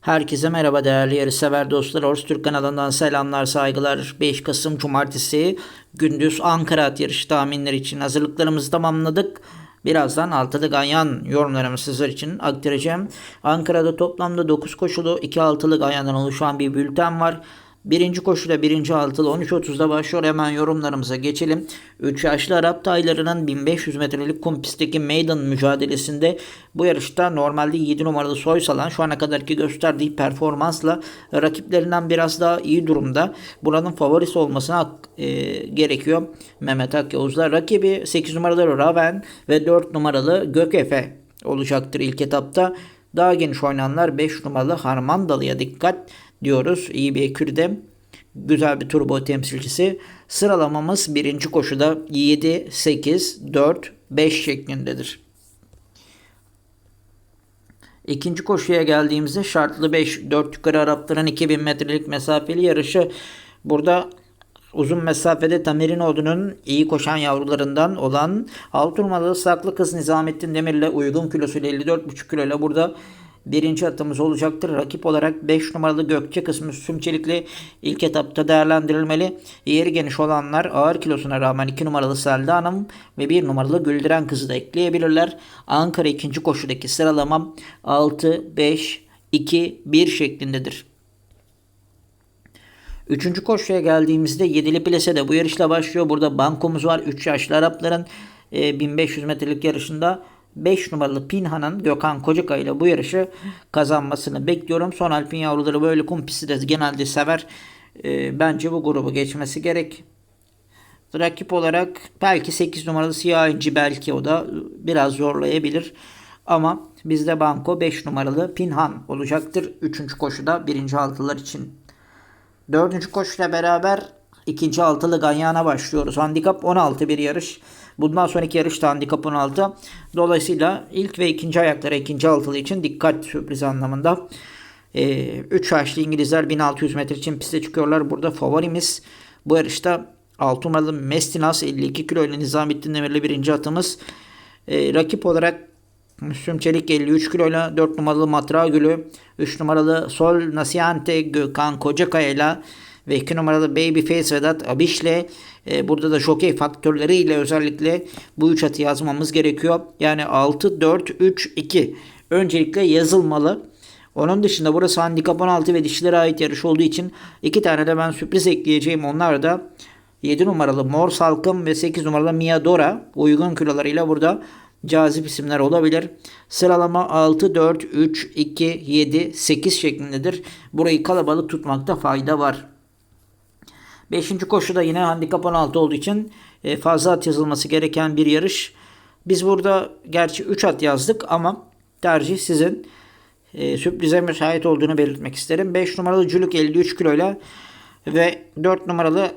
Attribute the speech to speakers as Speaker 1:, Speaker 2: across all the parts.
Speaker 1: Herkese merhaba değerli yarışsever dostlar. Ors Türk kanalından selamlar saygılar. 5 Kasım Cumartesi gündüz Ankara at yarışı tahminleri için hazırlıklarımızı tamamladık. Birazdan altılı ganyan yorumlarımı sizler için aktaracağım. Ankara'da toplamda 9 koşulu 2 altılı ganyandan oluşan bir bülten var. Birinci koşuda birinci altılı 13.30'da başlıyor. Hemen yorumlarımıza geçelim. 3 yaşlı Arap taylarının 1500 metrelik kum pistteki maiden mücadelesinde bu yarışta normalde 7 numaralı Soysalan şu ana kadarki gösterdiği performansla rakiplerinden biraz daha iyi durumda. Buranın favorisi olmasına e, gerekiyor Mehmet Akyavuz'la. Rakibi 8 numaralı Raven ve 4 numaralı Gökefe olacaktır ilk etapta. Daha geniş oynananlar 5 numaralı Harmandalı'ya dikkat diyoruz. İyi bir ekürde. Güzel bir turbo temsilcisi. Sıralamamız birinci koşuda 7, 8, 4, 5 şeklindedir. İkinci koşuya geldiğimizde şartlı 5 4 yukarı Arapların 2000 metrelik mesafeli yarışı. Burada uzun mesafede Tamirinoğlu'nun iyi koşan yavrularından olan Alturmalı Saklı Kız Nizamettin Demir'le uygun kilosuyla 54,5 kiloyla burada birinci atımız olacaktır. Rakip olarak 5 numaralı Gökçe kısmı Sümçelikli ilk etapta değerlendirilmeli. Yeri geniş olanlar ağır kilosuna rağmen 2 numaralı Selda Hanım ve 1 numaralı Güldüren kızı da ekleyebilirler. Ankara ikinci koşudaki sıralamam 6, 5, 2, 1 şeklindedir. Üçüncü koşuya geldiğimizde Yedili Plase'de bu yarışla başlıyor. Burada bankomuz var. 3 yaşlı Arapların e, 1500 metrelik yarışında 5 numaralı Pinhan'ın Gökhan Kocakay ile bu yarışı kazanmasını bekliyorum. Son Alpin yavruları böyle kum pisti de genelde sever. E, bence bu grubu geçmesi gerek. Rakip olarak belki 8 numaralı Siyah İnci belki o da biraz zorlayabilir. Ama bizde banko 5 numaralı Pinhan olacaktır. 3. koşuda 1. altılar için. Dördüncü koşuyla beraber ikinci altılı Ganyan'a başlıyoruz. Handikap 16 bir yarış. Bundan sonraki yarışta handikap 16. Dolayısıyla ilk ve ikinci ayaklara ikinci altılı için dikkat sürpriz anlamında. 3 ee, yaşlı İngilizler 1600 metre için piste çıkıyorlar. Burada favorimiz bu yarışta 6 numaralı Mestinas 52 kilo ile Nizamettin Demirli birinci atımız. Ee, rakip olarak Müslüm Çelik 53 kiloyla 4 numaralı Matra Gülü, 3 numaralı Sol Nasiante Gökhan Kocakaya ile ve 2 numaralı Babyface Vedat Abiş'le e, burada da jockey faktörleriyle özellikle bu 3 atı yazmamız gerekiyor. Yani 6, 4, 3, 2 öncelikle yazılmalı. Onun dışında burası handikap 16 ve dişlere ait yarış olduğu için iki tane de ben sürpriz ekleyeceğim. Onlar da 7 numaralı Mor Salkım ve 8 numaralı Miadora uygun kilolarıyla burada cazip isimler olabilir. Sıralama 6, 4, 3, 2, 7, 8 şeklindedir. Burayı kalabalık tutmakta fayda var. Beşinci koşuda yine handikap 16 olduğu için e, fazla at yazılması gereken bir yarış. Biz burada gerçi 3 at yazdık ama tercih sizin. E, sürprize müsait olduğunu belirtmek isterim. 5 numaralı Cülük 53 kiloyla ve 4 numaralı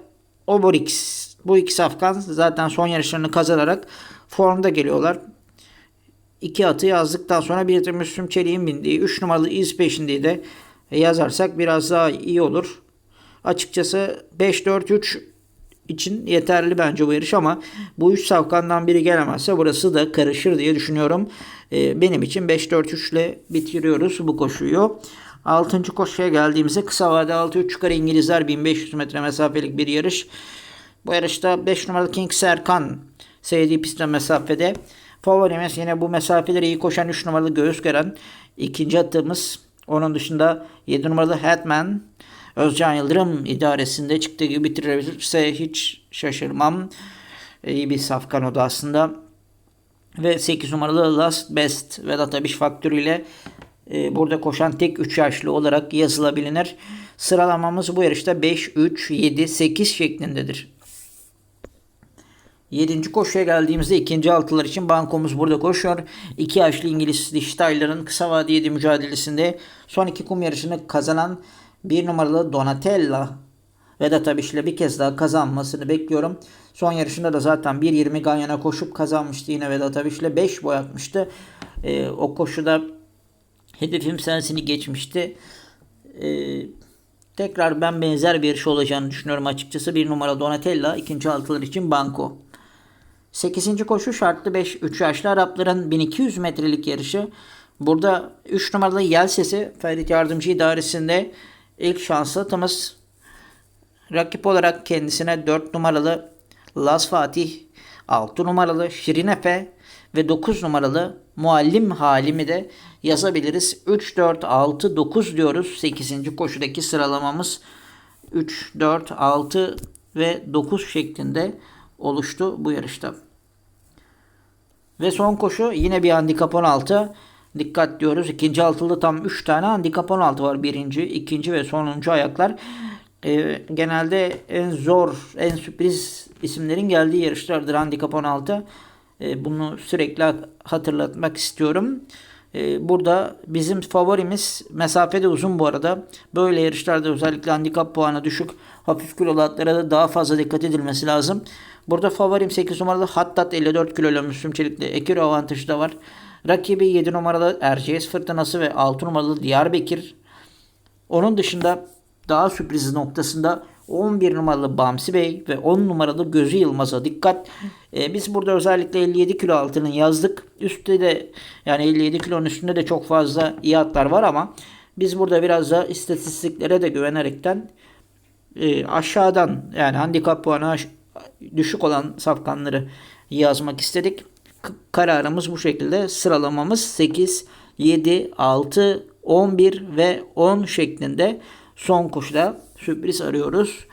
Speaker 1: Oborix. Bu iki safkan zaten son yarışlarını kazanarak formda geliyorlar. İki atı yazdıktan sonra bir de Müslüm Çelik'in bindiği 3 numaralı iz peşindeyi de yazarsak biraz daha iyi olur. Açıkçası 5-4-3 için yeterli bence bu yarış ama bu 3 safkandan biri gelemezse burası da karışır diye düşünüyorum. Ee, benim için 5-4-3 ile bitiriyoruz bu koşuyu. 6. koşuya geldiğimizde kısa vade 6-3 yukarı İngilizler 1500 metre mesafelik bir yarış. Bu yarışta 5 numaralı King Serkan sevdiği pistte mesafede. Favorimiz yine bu mesafeleri iyi koşan 3 numaralı göğüs gören ikinci atımız. Onun dışında 7 numaralı Hetman Özcan Yıldırım idaresinde çıktığı gibi bitirebilirse hiç şaşırmam. İyi bir safkan o da aslında. Ve 8 numaralı Last Best Vedat Abiş faktörüyle e, burada koşan tek 3 yaşlı olarak yazılabilir. Sıralamamız bu yarışta 5, 3, 7, 8 şeklindedir. 7. koşuya geldiğimizde ikinci altılar için bankomuz burada koşuyor. 2 yaşlı İngiliz diş tayların kısa vade 7 mücadelesinde son iki kum yarışını kazanan 1 numaralı Donatella Vedat Abiş ile bir kez daha kazanmasını bekliyorum. Son yarışında da zaten 1.20 Ganyan'a koşup kazanmıştı yine Vedat Abiş ile 5 boy atmıştı. Ee, o koşuda hedefim sensini geçmişti. Ee, tekrar ben benzer bir yarış olacağını düşünüyorum açıkçası. 1 numara Donatella ikinci altılar için banko. 8. koşu şartlı 5 3 yaşlı Arapların 1200 metrelik yarışı. Burada 3 numaralı Yel Sesi Ferit Yardımcı İdaresi'nde ilk şanslı atımız. Rakip olarak kendisine 4 numaralı Las Fatih, 6 numaralı Şirin Efe ve 9 numaralı Muallim Halimi de yazabiliriz. 3, 4, 6, 9 diyoruz. 8. koşudaki sıralamamız 3, 4, 6 ve 9 şeklinde oluştu bu yarışta. Ve son koşu yine bir handikap 16. Dikkat diyoruz. İkinci altılı tam 3 tane handikap 16 var. Birinci, ikinci ve sonuncu ayaklar. Ee, genelde en zor, en sürpriz isimlerin geldiği yarışlardır handikap 16. Ee, bunu sürekli hatırlatmak istiyorum. Ee, burada bizim favorimiz mesafede uzun bu arada. Böyle yarışlarda özellikle handikap puanı düşük hafif kilolu atlara da daha fazla dikkat edilmesi lazım. Burada favorim 8 numaralı Hattat 54 kilolu Müslüm Çelik'le ekür avantajı da var. Rakibi 7 numaralı Erciyes Fırtınası ve 6 numaralı Diyarbakır. Onun dışında daha sürpriz noktasında 11 numaralı Bamsi Bey ve 10 numaralı Gözü Yılmaz'a dikkat. Ee, biz burada özellikle 57 kilo altının yazdık. Üstte de yani 57 kilonun üstünde de çok fazla iyi atlar var ama biz burada biraz da istatistiklere de güvenerekten e, aşağıdan yani handikap puanı düşük olan safkanları yazmak istedik. Kararımız bu şekilde. Sıralamamız 8, 7, 6, 11 ve 10 şeklinde son koşuda sürpriz arıyoruz.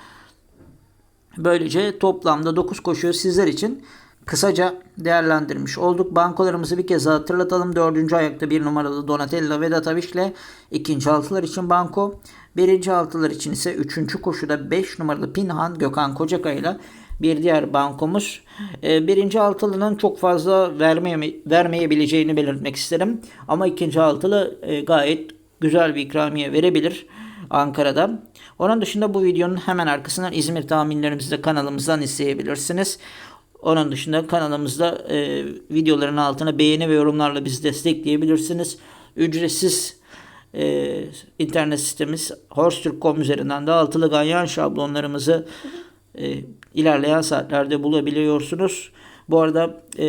Speaker 1: Böylece toplamda 9 koşuyu sizler için kısaca değerlendirmiş olduk. Bankolarımızı bir kez hatırlatalım. 4. ayakta 1 numaralı Donatella Vedat Aviş ile 2. altılar için banko. 1. altılar için ise 3. koşuda 5 numaralı Pinhan Gökhan Kocakay ile bir diğer bankomuz. Ee, birinci altılının çok fazla vermeye, vermeyebileceğini belirtmek isterim. Ama ikinci altılı e, gayet güzel bir ikramiye verebilir Ankara'da. Onun dışında bu videonun hemen arkasından İzmir tahminlerimizi de kanalımızdan izleyebilirsiniz. Onun dışında kanalımızda e, videoların altına beğeni ve yorumlarla bizi destekleyebilirsiniz. Ücretsiz e, internet sitemiz horsetürk.com üzerinden de altılı ganyan şablonlarımızı e, ilerleyen saatlerde bulabiliyorsunuz. Bu arada e,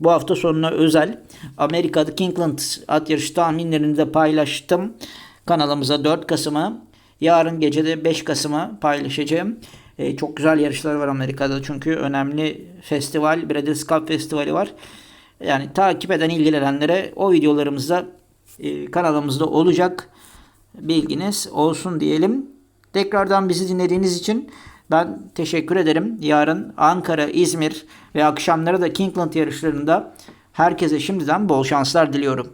Speaker 1: bu hafta sonuna özel Amerika'da Kingland at yarışı tahminlerini de paylaştım. Kanalımıza 4 Kasım'a yarın gece de 5 Kasım'a paylaşacağım. E, çok güzel yarışlar var Amerika'da çünkü önemli festival Breeders' Cup Festivali var. Yani takip eden ilgilenenlere o videolarımızda e, kanalımızda olacak bilginiz olsun diyelim. Tekrardan bizi dinlediğiniz için ben teşekkür ederim. Yarın Ankara, İzmir ve akşamları da Kingland yarışlarında herkese şimdiden bol şanslar diliyorum.